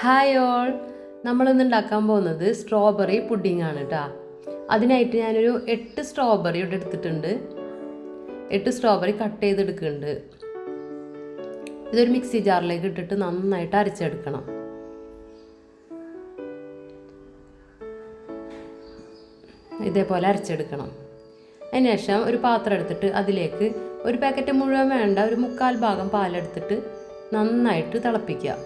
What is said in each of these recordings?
Hi all നമ്മളിന്ന് ഉണ്ടാക്കാൻ പോകുന്നത് സ്ട്രോബെറി പുഡിംഗ് ആണ് കേട്ടോ അതിനായിട്ട് ഞാനൊരു എട്ട് സ്ട്രോബെറി ഇവിടെ എടുത്തിട്ടുണ്ട്. എട്ട് സ്ട്രോബെറി കട്ട് ചെയ്തെടുക്കുന്നുണ്ട്. ഇതൊരു മിക്സി ജാറിലേക്ക് ഇട്ടിട്ട് നന്നായിട്ട് അരച്ചെടുക്കണം. ഇതേപോലെ അരച്ചെടുക്കണം. അതിനുശേഷം ഒരു പാത്രം എടുത്തിട്ട് അതിലേക്ക് ഒരു പാക്കറ്റ് മുഴുവൻ വേണ്ട ഒരു മുക്കാൽ ഭാഗം പാലെടുത്തിട്ട് നന്നായിട്ട് തിളപ്പിക്കുക.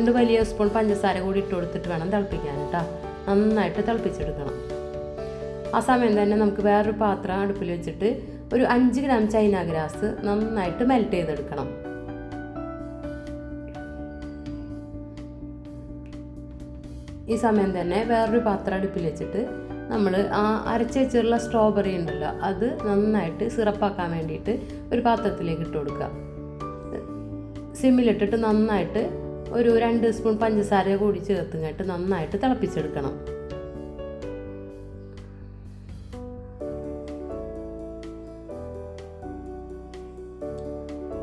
രണ്ട് വലിയ സ്പൂൺ പഞ്ചസാര കൂടി ഇട്ട് കൊടുത്തിട്ട് വേണം തിളപ്പിക്കാൻ കേട്ടോ നന്നായിട്ട് തിളപ്പിച്ചെടുക്കണം. ആ സമയം തന്നെ നമുക്ക് വേറൊരു പാത്രം അടുപ്പിൽ വെച്ചിട്ട് ഒരു അഞ്ച് ഗ്രാം ചൈന ഗ്രാസ് നന്നായിട്ട് മെൽറ്റ് ചെയ്തെടുക്കണം. ഈ സമയം തന്നെ വേറൊരു പാത്രം അടുപ്പിൽ വെച്ചിട്ട് നമ്മൾ ആ അരച്ച് വെച്ചിട്ടുള്ള സ്ട്രോബെറി ഉണ്ടല്ലോ അത് നന്നായിട്ട് സിറപ്പാക്കാൻ വേണ്ടിയിട്ട് ഒരു പാത്രത്തിലേക്ക് ഇട്ട് കൊടുക്കുക. സിമ്മിലിട്ടിട്ട് നന്നായിട്ട് ഒരു രണ്ട് സ്പൂൺ പഞ്ചസാര കൂടി ചേർത്ത് ചേർത്തുങ്ങായിട്ട് നന്നായിട്ട് തിളപ്പിച്ചെടുക്കണം.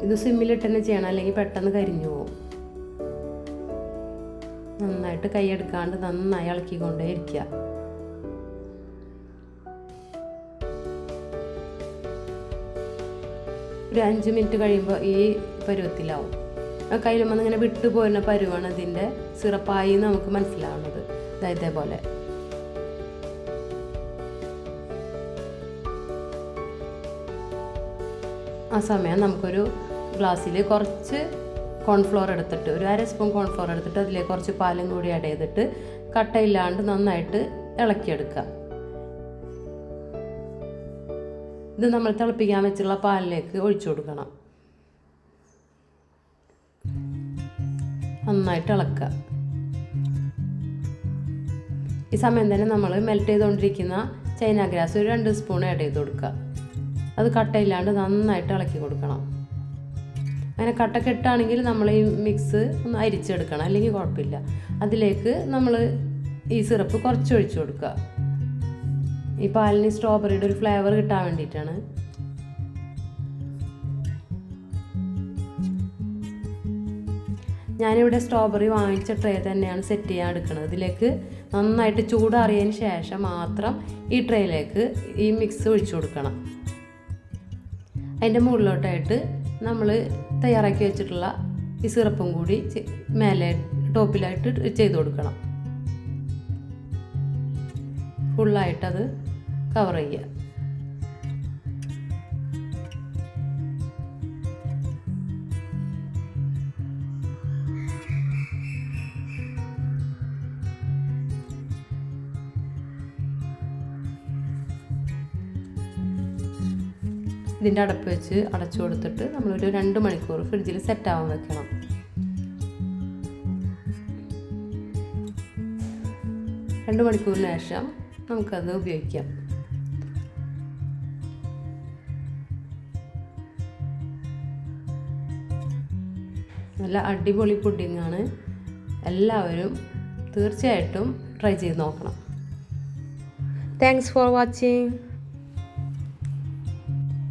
ഇത് സിമ്മിലിട്ട് തന്നെ ചെയ്യണം അല്ലെങ്കിൽ പെട്ടെന്ന് കരിഞ്ഞു പോകും നന്നായിട്ട് കൈയെടുക്കാണ്ട് നന്നായി ഇളക്കിക്കൊണ്ടേ ഇരിക്കുക. ഒരു അഞ്ച് മിനിറ്റ് കഴിയുമ്പോൾ ഈ പരുവത്തിലാവും. കയ്യിൽ വന്ന് ഇങ്ങനെ വിട്ടു പോരുന്ന പരുവാണ് ഇതിന്റെ സിറപ്പായി നമുക്ക് മനസ്സിലാവുന്നത്. ഇതാ ഇതേപോലെ. ആ സമയം നമുക്കൊരു ഗ്ലാസ്സിൽ കുറച്ച് കോൺഫ്ലോർ എടുത്തിട്ട് ഒരു അര സ്പൂൺ കോൺഫ്ലോർ എടുത്തിട്ട് അതിലേക്ക് കുറച്ച് പാലും കൂടി ആഡ് ചെയ്തിട്ട് കട്ടയില്ലാണ്ട് നന്നായിട്ട് ഇളക്കിയെടുക്കുക. ഇത് നമ്മൾ തിളപ്പിക്കാൻ വെച്ചുള്ള പാലിലേക്ക് ഒഴിച്ചു കൊടുക്കണം. നന്നായിട്ട് ഇളക്കുക. ഈ സമയം തന്നെ നമ്മൾ മെൽറ്റ് ചെയ്തുകൊണ്ടിരിക്കുന്ന ചൈന ഗ്രാസ് ഒരു രണ്ട് സ്പൂൺ ആഡ് ചെയ്ത് കൊടുക്കുക. അത് കട്ടയില്ലാണ്ട് നന്നായിട്ട് ഇളക്കി കൊടുക്കണം. അങ്ങനെ കട്ട കെട്ടാണെങ്കിൽ നമ്മൾ ഈ മിക്സ് ഒന്ന് അരിച്ചെടുക്കണം. അല്ലെങ്കിൽ കുഴപ്പമില്ല. അതിലേക്ക് നമ്മൾ ഈ സിറപ്പ് കുറച്ച് ഒഴിച്ചു കൊടുക്കുക. ഈ പാലിന് സ്ട്രോബെറിയുടെ ഒരു ഫ്ലേവർ കിട്ടാൻ വേണ്ടിയിട്ടാണ്. ഞാനിവിടെ സ്ട്രോബെറി വാങ്ങിച്ച ട്രേ തന്നെയാണ് സെറ്റ് ചെയ്യാൻ എടുക്കുന്നത്. ഇതിലേക്ക് നന്നായിട്ട് ചൂടാറിയതിന് ശേഷം മാത്രം ഈ ട്രേയിലേക്ക് ഈ മിക്സ് ഒഴിച്ചു കൊടുക്കണം. അതിന്റെ മുകളിലോട്ടായിട്ട് നമ്മൾ തയ്യാറാക്കി വെച്ചിട്ടുള്ള ഈ സിറപ്പും കൂടി മേലെ ടോപ്പിലായിട്ട് ചെയ്ത് കൊടുക്കണം. ഫുള്ളായിട്ടത് കവർ ചെയ്യുക. ഇതിന്റെ അടപ്പ് വെച്ച് അടച്ചു കൊടുത്തിട്ട് നമ്മളൊരു രണ്ട് മണിക്കൂർ ഫ്രിഡ്ജിൽ സെറ്റ് ആവാൻ വെക്കണം. രണ്ട് മണിക്കൂറിന് ശേഷം നമുക്കത് ഉപയോഗിക്കാം. നല്ല അടിപൊളി പുഡിങ്ങാണ്. എല്ലാവരും തീർച്ചയായിട്ടും ട്രൈ ചെയ്ത് നോക്കണം. Thanks for watching